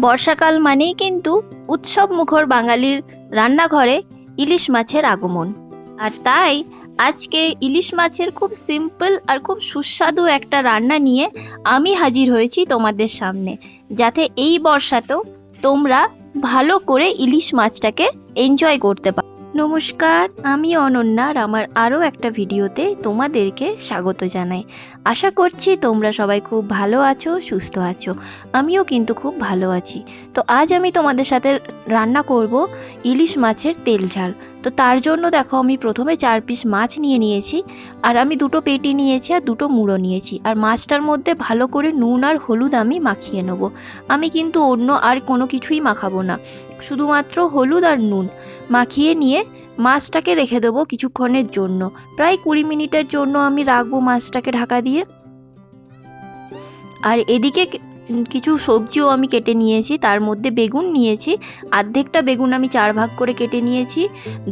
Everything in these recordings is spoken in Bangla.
বর্ষাকাল মানেই কিন্তু উৎসব মুখর বাঙালির রান্নাঘরে ইলিশ মাছের আগমন। আর তাই আজকে ইলিশ মাছের খুব সিম্পল আর খুব সুস্বাদু একটা রান্না নিয়ে আমি হাজির হয়েছি তোমাদের সামনে। যাতে এই বর্ষাতেও তোমরা ভালো করে ইলিশ মাছটাকে এনজয় করতে পারো নমস্কার, আমি অনন্যার আমার আরও একটা ভিডিওতে তোমাদেরকে স্বাগত জানাই। আশা করছি তোমরা সবাই খুব ভালো আছো, সুস্থ আছো। আমিও কিন্তু খুব ভালো আছি। তো আজ আমি তোমাদের সাথে রান্না করব ইলিশ মাছের তেল ঝাল। তো তার জন্য দেখো আমি প্রথমে চার পিস মাছ নিয়ে নিয়েছি, আর আমি দুটো পেটি নিয়েছি আর দুটো মুড়ো নিয়েছি। আর মাছটার মধ্যে ভালো করে নুন আর হলুদ আমি মাখিয়ে নেব। আমি কিন্তু অন্য আর কোনো কিছুই মাখাবো না, শুধুমাত্র হলুদ আর নুন। মাখিয়ে নিয়ে মাছটাকে রেখে দেবো কিছুক্ষণের জন্য। প্রায় কুড়ি মিনিটের জন্য আমি রাখব মাছটাকে ঢাকা দিয়ে। আর এদিকে কিছু সবজিও আমি কেটে নিয়েছি। তার মধ্যে বেগুন নিয়েছি। অর্ধেকটা বেগুন আমি চার ভাগ করে কেটে নিয়েছি।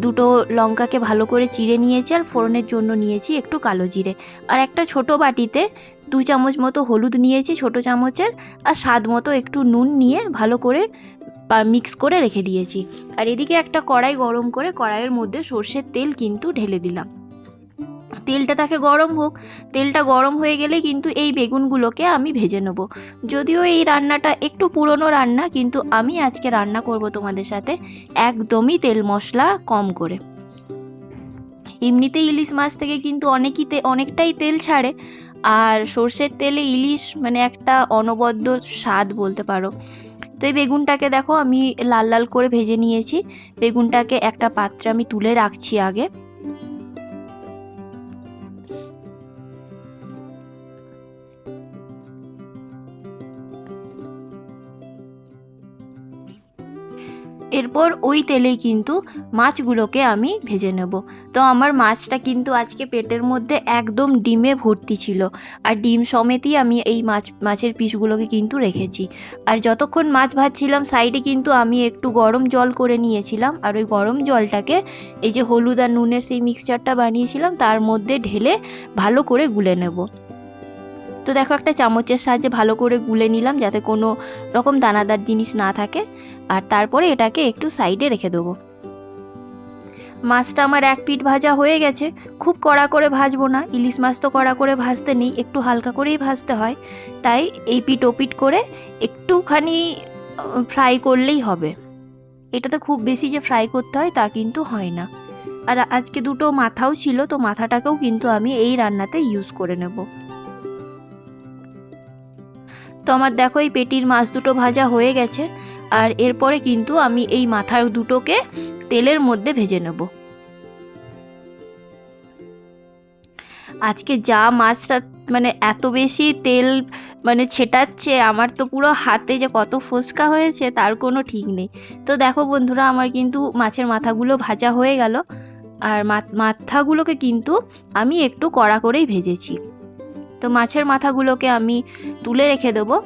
দুটো লঙ্কাকে ভালো করে চিড়ে নিয়েছি আর ফোড়নের জন্য নিয়েছি একটু কালো জিরে। আর একটা ছোট বাটিতে দু চামচ মতো হলুদ নিয়েছি ছোট চামচের আর স্বাদ মতো একটু নুন নিয়ে ভালো করে মিক্স করে রেখে দিয়েছি। আর এদিকে একটা কড়াই গরম করে কড়াইয়ের মধ্যে সর্ষের তেল কিন্তু ঢেলে দিলাম। তেলটা তাকে গরম হোক, তেলটা গরম হয়ে গেলে কিন্তু এই বেগুনগুলোকে আমি ভেজে নেব। যদিও এই রান্নাটা একটু পুরনো রান্না, কিন্তু আমি আজকে রান্না করব তোমাদের সাথে একদমই তেল মশলা কম করে। এমনিতে ইলিশ মাছ থেকে কিন্তু অনেকই অনেকটাই তেল ছাড়ে, আর সর্ষের তেলে ইলিশ মানে একটা অনবদ্য স্বাদ বলতে পারো। তো এই বেগুনটাকে দেখো, আমি লাল লাল করে ভেজে নিয়েছি। বেগুনটাকে একটা পাত্রে আমি তুলে রাখছি আগে। এরপর ওই তেলেই কিন্তু মাছগুলোকে আমি ভেজে নেব। তো আমার মাছটা কিন্তু আজকে পেটের মধ্যে একদম ডিমে ভর্তি ছিল। আর ডিম সমেতই আমি এই মাছ, মাছের পিসগুলোকে কিন্তু রেখেছি। আর যতক্ষণ মাছ ভাজছিলাম, সাইডে কিন্তু আমি একটু গরম জল করে নিয়েছিলাম। আর ওই গরম জলটাকে এই যে হলুদ আর নুনের সেই মিক্সচারটা বানিয়েছিলাম, তার মধ্যে ঢেলে ভালো করে গুলে নেব। তো দেখো একটা চামচের সাহায্যে ভালো করে গুলে নিলাম যাতে কোনো রকম দানাদার জিনিস না থাকে। আর তারপরে এটাকে একটু সাইডে রেখে দেবো। মাছটা আমার এক পিঠ ভাজা হয়ে গেছে। খুব কড়া করে ভাজবো না। ইলিশ মাছ তো কড়া করে ভাজতে নেই, একটু হালকা করেই ভাজতে হয়। তাই এই পিঠ পিঠ করে একটুখানি ফ্রাই করলেই হবে। এটাতে খুব বেশি যে ফ্রাই করতে হয় তা কিন্তু হয় না। আর আজকে দুটো মাথাও ছিল, তো মাথাটাকেও কিন্তু আমি এই রান্নাতে ইউজ করে নেব। তো আমার দেখো এই পেটির মাছ দুটো ভাজা হয়ে গেছে, আর এরপরে কিন্তু আমি এই মাথার দুটোকে তেলের মধ্যে ভেজে নেব। আজকে যা মাছটা মানে এত বেশি তেল মানে ছেটাচ্ছে, আমার তো পুরো হাতে যে কত ফোসকা হয়েছে তার কোনো ঠিক নেই। তো দেখো বন্ধুরা, আমার কিন্তু মাছের মাথাগুলো ভাজা হয়ে গেল, আর মাথাগুলোকে কিন্তু আমি একটু কড়া করেই ভেজেছি। তো মাছের মাথাগুলোকে আমি তুলে রেখে দেবো।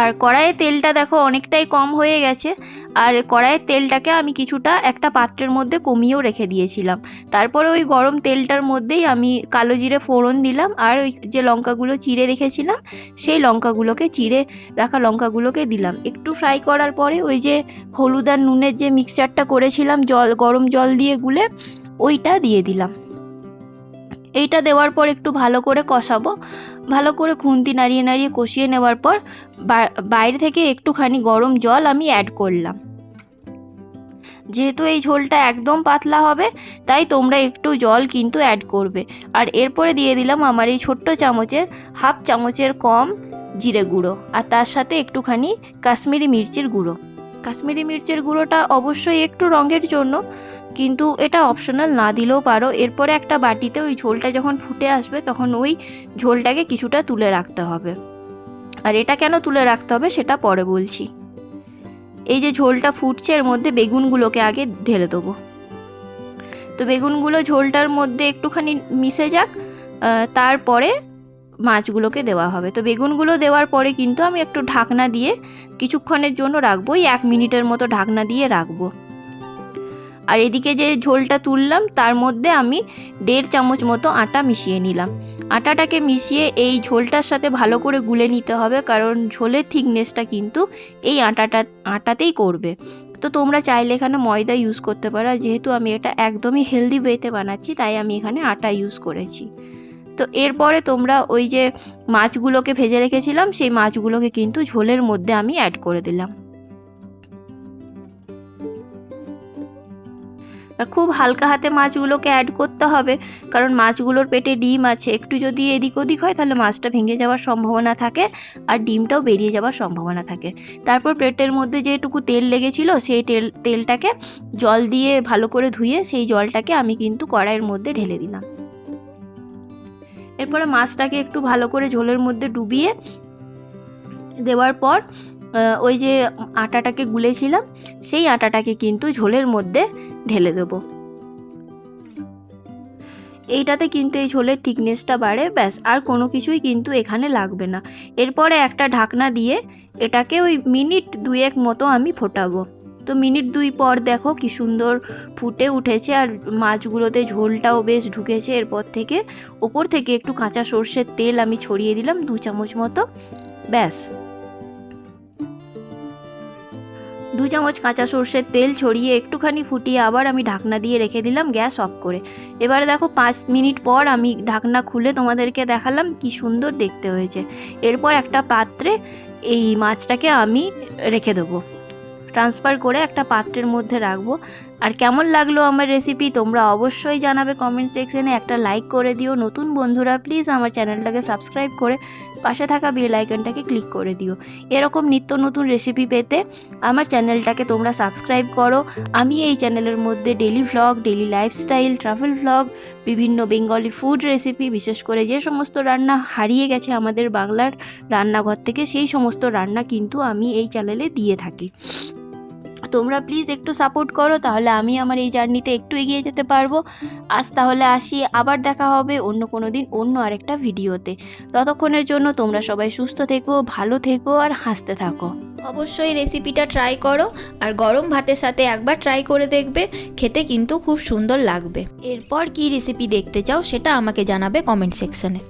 আর কড়াইয়ের তেলটা দেখো অনেকটাই কম হয়ে গেছে। আর কড়াইয়ের তেলটাকে আমি কিছুটা একটা পাত্রের মধ্যে কমিয়েও রেখে দিয়েছিলাম। তারপরে ওই গরম তেলটার মধ্যেই আমি কালো জিরে ফোড়ন দিলাম আর ওই যে লঙ্কাগুলো চিড়ে রেখেছিলাম, সেই লঙ্কাগুলোকে চিড়ে রাখা লঙ্কাগুলোকে দিলাম। একটু ফ্রাই করার পরে ওই যে হলুদ আর নুনের যে মিক্সচারটা করেছিলাম জল, গরম জল দিয়ে গুলে ওইটা দিয়ে দিলাম। এইটা দেওয়ার পর একটু ভালো করে কষাবো। ভালো করে খুন্তি নাড়িয়ে নাড়িয়ে কষিয়ে নেওয়ার পর বাইরে থেকে একটুখানি গরম জল আমি অ্যাড করলাম। যেহেতু এই ঝোলটা একদম পাতলা হবে, তাই তোমরা একটু জল কিন্তু অ্যাড করবে। আর এরপরে দিয়ে দিলাম আমার এই ছোট্ট চামচের হাফ চামচের কম জিরে গুঁড়ো আর তার সাথে একটুখানি কাশ্মীরি মির্চির গুঁড়ো। কাশ্মীরি মির্চের গুঁড়োটা অবশ্যই একটু রঙের জন্য কিন্তু এটা অপশনাল না দিলেও পারো। এরপরে একটা বাটিতে ওই ঝোলটা যখন ফুটে আসবে, তখন ওই ঝোলটাকে কিছুটা তুলে রাখতে হবে। আর এটা কেন তুলে রাখতে হবে সেটা পরে বলছি। এই যে ঝোলটা ফুটছে, এর মধ্যে বেগুনগুলোকে আগে ঢেলে দেবো। তো বেগুনগুলো ঝোলটার মধ্যে একটুখানি মিশে যাক তারপরে মাছগুলোকে দেওয়া হবে। তো বেগুনগুলো দেওয়ার পরে কিন্তু আমি একটু ঢাকনা দিয়ে কিছুক্ষণের জন্য রাখব। ওই এক মিনিটের মতো ঢাকনা দিয়ে রাখব। আর এদিকে যে ঝোলটা তুললাম, তার মধ্যে আমি দেড় চামচ মতো আটা মিশিয়ে নিলাম। আটাটাকে মিশিয়ে এই ঝোলটার সাথে ভালো করে গুলে নিতে হবে, কারণ ঝোলের থিকনেসটা কিন্তু এই আটাটা, আটাতেই করবে। তো তোমরা চাইলে এখানে ময়দা ইউজ করতে পারো যেহেতু আমি এটা একদমই হেলদি ওয়েতে বানাচ্ছি, তাই আমি এখানে আটা ইউজ করেছি। তো এরপরে তোমরা ওই যে মাছগুলোকে ভেজে রেখেছিলাম, সেই মাছগুলোকে কিন্তু ঝোলের মধ্যে আমি অ্যাড করে দিলাম। খুব হালকা হাতে মাছগুলোকে অ্যাড করতে হবে, কারণ মাছগুলোর পেটে ডিম আছে। একটু যদি এদিক ওদিক হয়, তাহলে মাছটা ভেঙে যাওয়ার সম্ভাবনা থাকে আর ডিমটাও বেরিয়ে যাওয়ার সম্ভাবনা থাকে। তারপর প্লেটের মধ্যে যেটুকু তেল লেগেছিল, সেই তেল, তেলটাকে জল দিয়ে ভালো করে ধুয়ে সেই জলটাকে আমি কিন্তু কড়াইয়ের মধ্যে ঢেলে দিলাম। এরপরে মাছটাকে একটু ভালো করে ঝোলের মধ্যে ডুবিয়ে দেওয়ার পর ওই যে আটাটাকে গুলেছিলাম, সেই আটাটাকে কিন্তু ঝোলের মধ্যে ঢেলে দেবো। এইটাতে কিন্তু এই ঝোলের থিকনেসটা বাড়ে, ব্যাস, আর কোনো কিছুই কিন্তু এখানে লাগবে না। এরপরে একটা ঢাকনা দিয়ে এটাকে ওই মিনিট দুয়েক মতো আমি ফোটাবো। তো মিনিট দুই পর দেখো কি সুন্দর ফুটে উঠেছে, আর মাছগুলোতে ঝোলটাও বেশ ঢুকেছে। এরপর থেকে, ওপর থেকে একটু কাঁচা সর্ষের তেল আমি ছড়িয়ে দিলাম দু চামচ মতো, ব্যাস। দু চামচ কাঁচা সর্ষের তেল ছড়িয়ে একটুখানি ফুটিয়ে আবার আমি ঢাকনা দিয়ে রেখে দিলাম গ্যাস অফ করে। এবারে দেখো পাঁচ মিনিট পর আমি ঢাকনা খুলে তোমাদেরকে দেখালাম কি সুন্দর দেখতে হয়েছে। এরপর একটা পাত্রে এই মাছটাকে আমি রেখে দেবো। ট্রান্সফার করে একটা পাত্রের মধ্যে রাখব। আর কেমন লাগল আমার রেসিপি তোমরা অবশ্যই জানাবে কমেন্ট সেকশনে। একটা লাইক করে দিও। নতুন বন্ধুরা প্লিজ আমার চ্যানেলটাকে সাবস্ক্রাইব করে পাশে থাকা বেল আইকনটাকে ক্লিক করে দিও। এরকম নিত্য নতুন রেসিপি পেতে আমার চ্যানেলটাকে তোমরা সাবস্ক্রাইব করো। আমি এই চ্যানেলের মধ্যে daily vlog daily lifestyle travel vlog বিভিন্ন বেঙ্গলি ফুড রেসিপি বিশেষ করে যে সমস্ত রান্না হারিয়ে গেছে আমাদের বাংলার রান্নাঘর থেকে, সেই সমস্ত রান্না কিন্তু আমি এই চ্যানেলে দিয়ে থাকি। তোমরা প্লিজ একটু সাপোর্ট করো, তাহলে আমি আমার এই জার্নিতে একটু এগিয়ে যেতে পারব। আজ তাহলে আসি, আবার দেখা হবে অন্য কোনো দিন অন্য আরেকটা ভিডিওতে ততক্ষণের জন্য তোমরা সবাই সুস্থ থেকো, ভালো থেকো আর হাসতে থাকো। অবশ্যই রেসিপিটা ট্রাই করো আর গরম ভাতের সাথে একবার ট্রাই করে দেখবে, খেতে কিন্তু খুব সুন্দর লাগবে। এরপর কি রেসিপি দেখতে চাও সেটা আমাকে জানাবে কমেন্ট সেকশনে